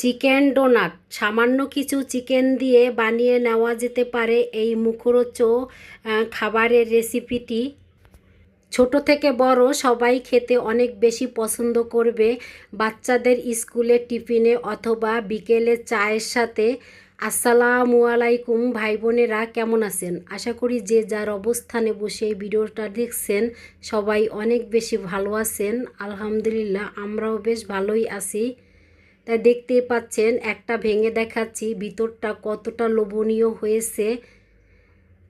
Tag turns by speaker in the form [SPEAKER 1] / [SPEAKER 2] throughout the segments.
[SPEAKER 1] Chicken donut. সামান্য কিছু chicken দিয়ে বানিয়ে নেওয়া যেতে পারে এই মুখরোচ খাবারের রেসিপিটি। ছোট থেকে বড় সবাই খেতে অনেক বেশি পছন্দ করবে বাচ্চাদের স্কুলের টিফিনে অথবা বিকেলে চায়ের সাথে। আসসালামু আলাইকুম ভাই বোনেরা, কেমন আছেন? আশা করি যে যার অবস্থানে বসে এই ভিডিওটা দেখছেন সবাই অনেক বেশি ভালো আছেন। আলহামদুলিল্লাহ, আমরাও বেশ ভালোই আছি। তাই দেখতেই পাচ্ছেন, একটা ভেঙে দেখাচ্ছি, ভিতরটা কতটা লোভনীয় হয়েছে।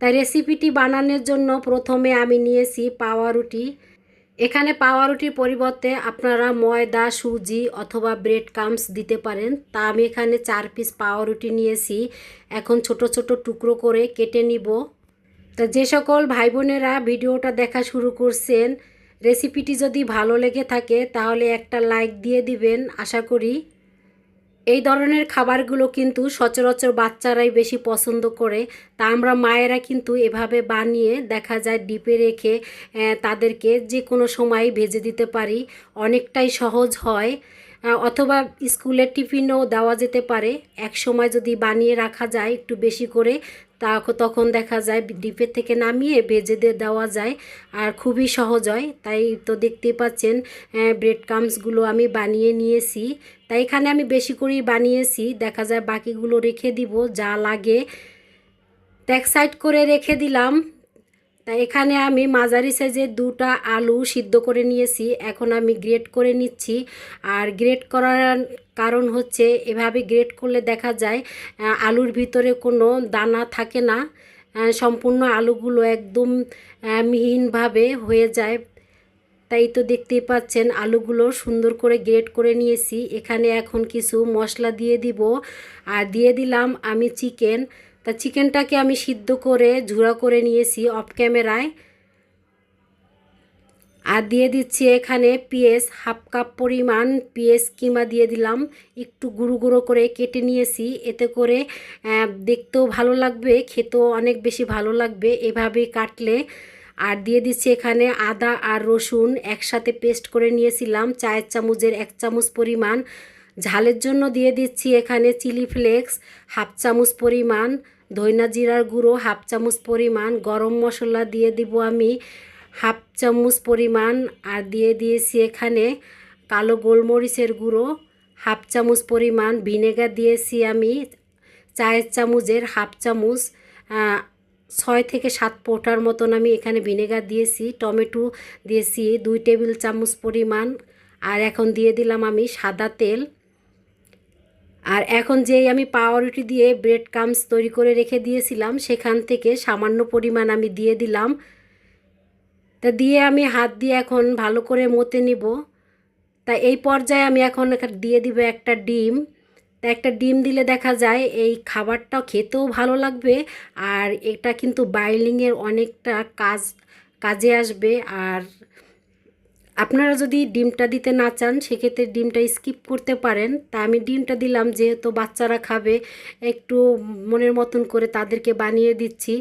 [SPEAKER 1] তাই রেসিপিটি বানানোর জন্য প্রথমে আমি নিয়েছি পাওয়ারুটি এখানে পাওয়ারুটির পরিবর্তে আপনারা ময়দা, সুজি অথবা ব্রেড কামস দিতে পারেন। তা আমি এখানে চার পিস পাওয়ারুটি নিয়েছি। এখন ছোট ছোট টুকরো করে কেটে নিব। তা যে সকল ভাই বোনেরা ভিডিওটা দেখা শুরু করছেন রেসিপিটি যদি ভালো লেগে থাকে তাহলে একটা লাইক দিয়ে দিবেন, আশা করি। এই ধরনের খাবারগুলো কিন্তু সচরাচর বাচ্চারাই বেশি পছন্দ করে। তা আমরা মায়েরা কিন্তু এভাবে বানিয়ে দেখা যায় ডিপে রেখে তাদেরকে যে কোনো সময় ভেজে দিতে পারি। অনেকটাই সহজ হয়। অথবা স্কুলের টিফিনও দেওয়া যেতে পারে। এক সময় যদি বানিয়ে রাখা যায় একটু বেশি করে, তা তখন দেখা যায় ডিপের থেকে নামিয়ে ভেজে দিয়ে দেওয়া যায় আর খুবই সহজ হয়। তাই তো দেখতেই পাচ্ছেন ব্রেড কামসগুলো আমি বানিয়ে নিয়েছি। তাই এখানে আমি বেশি করেই বানিয়েছি। দেখা যায় বাকিগুলো রেখে দিব, যা লাগে। এক সাইড করে রেখে দিলাম। তা এখানে আমি মাঝারি সাইজে দুটা আলু সিদ্ধ করে নিয়েছি। এখন আমি গ্রেট করে নিচ্ছি। আর গ্রেট করার কারণ হচ্ছে এভাবে গ্রেট করলে দেখা যায় আলুর ভিতরে কোনো দানা থাকে না। সম্পূর্ণ আলুগুলো একদম মিহিনভাবে হয়ে যায়। তাই তো দেখতেই পাচ্ছেন আলুগুলো সুন্দর করে গ্রেট করে নিয়েছি। এখানে এখন কিছু মশলা দিয়ে দিব। আর দিয়ে দিলাম আমি চিকেন। তা চিকেনটাকে আমি সিদ্ধ করে ঝুড়া করে নিয়েছি অফ ক্যামেরায় আর দিয়ে দিচ্ছি এখানে পেঁয়াজ, হাফ কাপ পরিমাণ পেঁয়াজ কিমা দিয়ে দিলাম। একটু গুঁড়ো গুঁড়ো করে কেটে নিয়েছি। এতে করে দেখতেও ভালো লাগবে, খেতেও অনেক বেশি ভালো লাগবে এভাবে কাটলে। আর দিয়ে দিচ্ছি এখানে আদা আর রসুন একসাথে পেস্ট করে নিয়েছিলাম, চায়ের চামচের এক চামচ পরিমাণ। ঝালের জন্য দিয়ে দিচ্ছি এখানে চিলি ফ্লেক্স, হাফ চামচ পরিমাণ। ধইনা জিরার গুঁড়ো, হাফ চামচ পরিমাণ গরম মশলা দিয়ে দিব আমি। হাফ চামচ পরিমাণ আর দিয়ে দিয়েছি এখানে কালো গোলমরিচের গুঁড়ো। হাফ চামচ পরিমাণ ভিনেগার দিয়েছি আমি। চায়ের চামচের হাফ চামচ ছয় থেকে সাত পোটার মতন আমি এখানে ভিনেগার দিয়েছি, টমেটো দিয়েছি, দুই টেবিল চামচ পরিমাণ। আর এখন দিয়ে দিলাম আমি সাদা তেল। আর এখন যেই আমি পাউরুটি দিয়ে ব্রেড কামস তৈরি করে রেখে দিয়েছিলাম, সেখান থেকে সামান্য পরিমাণ আমি দিয়ে দিলাম। তা দিয়ে আমি হাত দিয়ে এখন ভালো করে মতে নিব। তা এই পর্যায়ে আমি এখন এখানে দিয়ে দিব একটা ডিম। তা একটা ডিম দিলে দেখা যায় এই খাবারটা খেতেও ভালো লাগবে আর এটা কিন্তু বাইলিংয়ের অনেকটা কাজ, কাজে আসবে। আর আপনারা যদি ডিমটা দিতে না চান, সেক্ষেত্রে ডিমটা স্কিপ করতে পারেন। তা আমি ডিমটা দিলাম, যেহেতু বাচ্চারা খাবে, একটু মনের মতন করে তাদেরকে বানিয়ে দিচ্ছি।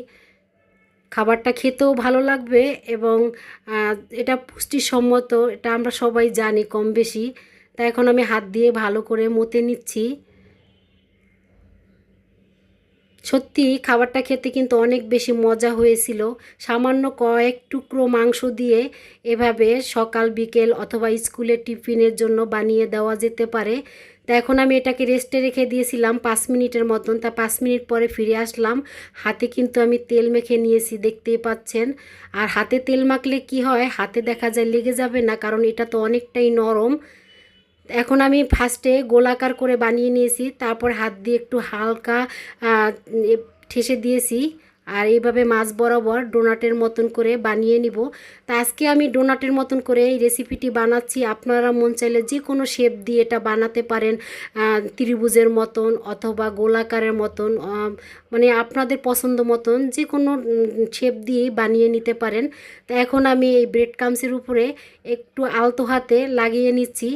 [SPEAKER 1] খাবারটা খেতেও ভালো লাগবে এবং এটা পুষ্টিসম্মত, এটা আমরা সবাই জানি কম বেশি তা এখন আমি হাত দিয়ে ভালো করে মতে নিচ্ছি। সত্যি খাবারটা খেতে কিন্তু অনেক বেশি মজা হয়েছিল। সামান্য কয়েক টুকরো মাংস দিয়ে এভাবে সকাল, বিকেল অথবা স্কুলের টিফিনের জন্য বানিয়ে দেওয়া যেতে পারে। তা এখন আমি এটাকে রেস্টে রেখে দিয়েছিলাম পাঁচ মিনিটের মতন। তা পাঁচ মিনিট পরে ফিরে আসলাম। হাতে কিন্তু আমি তেল মেখে নিয়েছি, দেখতেই পাচ্ছেন। আর হাতে তেল মাখলে কি হয়? হাতে দেখা যায় লেগে যাবে না, কারণ এটা তো অনেকটাই নরম। এখন আমি ফার্স্টে গোলাকার করে বানিয়ে নিয়েছি, তারপর হাত দিয়ে একটু হালকা ঠেসে দিয়েছি, আর এইভাবে মাছ বরাবর ডোনাটের মতন করে বানিয়ে নিব। তা আজকে আমি ডোনাটের মতন করে এই রেসিপিটি বানাচ্ছি। আপনারা মন চাইলে যে কোনো শেপ দিয়ে এটা বানাতে পারেন ত্রিভুজের মতন অথবা গোলাকারের মতন মানে আপনাদের পছন্দ মতন যে কোনো শেপ দিয়েই বানিয়ে নিতে পারেন। তা এখন আমি এই ব্রেড কামসের উপরে একটু আলতো হাতে লাগিয়ে নিচ্ছি।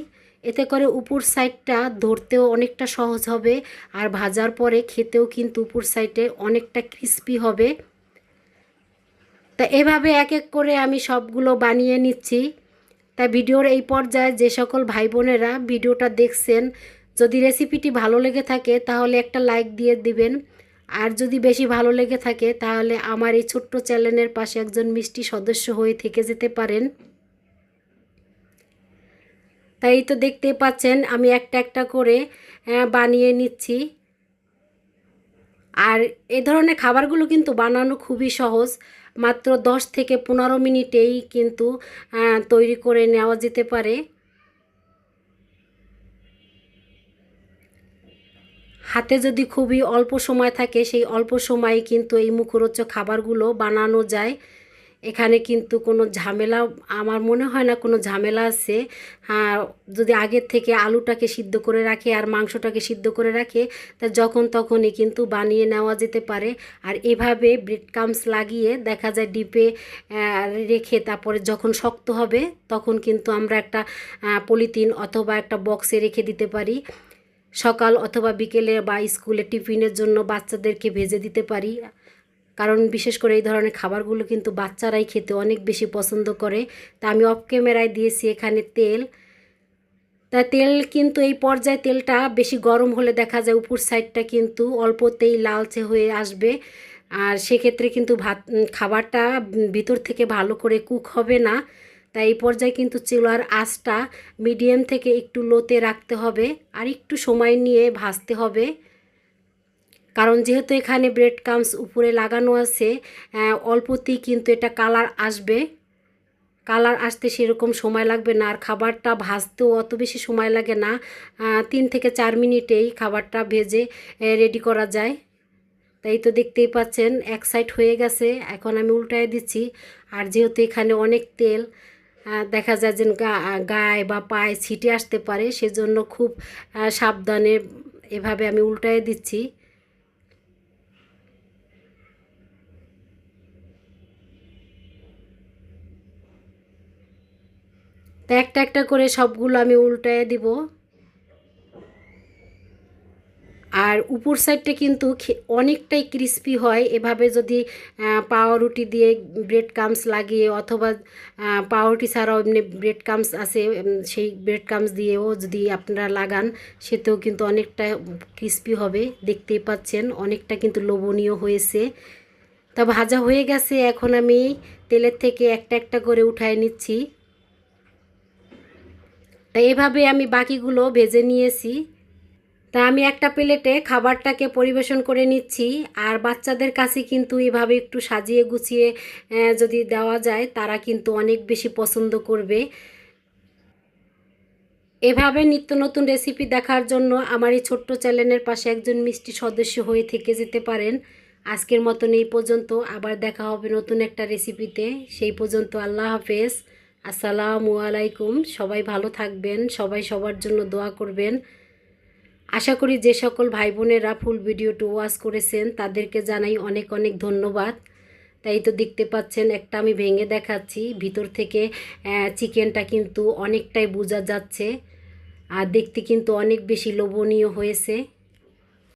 [SPEAKER 1] এতে করে উপর সাইডটা ধরতেও অনেকটা সহজ হবে, আর ভাজার পরে খেতেও কিন্তু উপর সাইডে অনেকটা ক্রিস্পি হবে। তা এভাবে এক এক করে আমি সবগুলো বানিয়ে নিচ্ছি। তা ভিডিওর এই পর্যায়ে যে সকল ভাই বোনেরা ভিডিওটা দেখছেন, যদি রেসিপিটি ভালো লেগে থাকে তাহলে একটা লাইক দিয়ে দিবেন। আর যদি বেশি ভালো লেগে থাকে তাহলে আমার এই ছোট্ট চ্যানেলের পাশে একজন মিষ্টি সদস্য হয়ে থেকে যেতে পারেন। তাই তো দেখতেই পাচ্ছেন, আমি একটা একটা করে বানিয়ে নিচ্ছি। আর এ ধরনের খাবারগুলো কিন্তু বানানো খুবই সহজ, মাত্র দশ থেকে পনেরো মিনিটেই কিন্তু তৈরি করে নেওয়া যেতে পারে। হাতে যদি খুবই অল্প সময় থাকে, সেই অল্প সময়ে কিন্তু এই মুখরোচক খাবারগুলো বানানো যায়। এখানে কিন্তু কোনো ঝামেলা, আমার মনে হয় না কোনো ঝামেলা আছে। হ্যাঁ যদি আগের থেকে আলুটাকে সিদ্ধ করে রাখে আর মাংসটাকে সিদ্ধ করে রাখে, তা যখন তখনই কিন্তু বানিয়ে নেওয়া যেতে পারে। আর এভাবে ব্রেড কামস লাগিয়ে দেখা যায় ডিপে রেখে তারপরে যখন শক্ত হবে, তখন কিন্তু আমরা একটা পলিথিন অথবা একটা বক্সে রেখে দিতে পারি। সকাল অথবা বিকেলে বা স্কুলে টিফিনের জন্য বাচ্চাদেরকে ভেজে দিতে পারি। কারণ বিশেষ করে এই ধরনের খাবারগুলো কিন্তু বাচ্চারাই খেতে অনেক বেশি পছন্দ করে। তা আমি অফ ক্যামেরায় দিয়েছি এখানে তেল। তা তেল কিন্তু এই পর্যায়ে তেলটা বেশি গরম হলে দেখা যায় উপর সাইডটা কিন্তু অল্পতেই লালচে হয়ে আসবে। আর সেক্ষেত্রে কিন্তু ভাত খাবারটা ভিতর থেকে ভালো করে কুক হবে না। তাই এই পর্যায়ে কিন্তু চুলার আঁচটা মিডিয়াম থেকে একটু লোতে রাখতে হবে। আর একটু সময় নিয়ে ভাজতে হবে। কারণ যেহেতু এখানে ব্রেড কামস উপরে লাগানো আছে অল্পতেই কিন্তু এটা কালার আসবে। কালার আসতে সেরকম সময় লাগবে না, আর খাবারটা ভাজতেও অত বেশি সময় লাগে না। তিন থেকে চার মিনিটেই খাবারটা ভেজে রেডি করা যায়। তাই তো দেখতেই পাচ্ছেন, এক সাইড হয়ে গেছে, এখন আমি উল্টায় দিচ্ছি। আর যেহেতু এখানে অনেক তেল দেখা যায় যে গায়ে বা পায়ে ছিটে আসতে পারে, সেজন্য খুব সাবধানে এভাবে আমি উল্টায় দিচ্ছি। তো একটা একটা করে সবগুলো আমি উল্টায় দিব। আর উপর সাইডটা কিন্তু অনেকটাই ক্রিস্পি হয়। এভাবে যদি পাউরুটি দিয়ে ব্রেড কামস লাগিয়ে অথবা পাউরুটি ছাড়াও এমনি ব্রেড কামস আছে সেই ব্রেড কামস দিয়েও যদি আপনারা লাগান, সেতেও কিন্তু অনেকটা ক্রিস্পি হবে। দেখতেই পাচ্ছেন, অনেকটা কিন্তু লোভনীয় হয়েছে। তা ভাজা হয়ে গেছে। এখন আমি তেলের থেকে একটা একটা করে উঠায় নিচ্ছি। তা এভাবে আমি বাকিগুলো ভেজে নিয়েছি। তা আমি একটা প্লেটে খাবারটাকে পরিবেশন করে নিচ্ছি, আর বাচ্চাদের কাছে কিন্তু এভাবে একটু সাজিয়ে গুছিয়ে যদি দেওয়া যায়, তারা কিন্তু অনেক বেশি পছন্দ করবে। এভাবে নিত্য নতুন রেসিপি দেখার জন্য আমার এই ছোট্ট চ্যানেলের পাশে একজন মিষ্টি সদস্য হয়ে থেকে যেতে পারেন। আজকের মতন এই পর্যন্ত, আবার দেখা হবে নতুন একটা রেসিপিতে। সেই পর্যন্ত আল্লাহ হাফেজ। আসসালামু আলাইকুম। সবাই ভালো থাকবেন, সবাই সবার জন্য দোয়া করবেন। আশা করি যে সকল ভাই বোনেরা ফুল ভিডিওটি ওয়াচ করেছেন, তাদেরকে জানাই অনেক অনেক ধন্যবাদ। তাই তো দেখতে পাচ্ছেন, একটা আমি ভেঙে দেখাচ্ছি, ভিতর থেকে চিকেনটা কিন্তু অনেকটাই বোঝা যাচ্ছে। আর দেখতে কিন্তু অনেক বেশি লোভনীয় হয়েছে।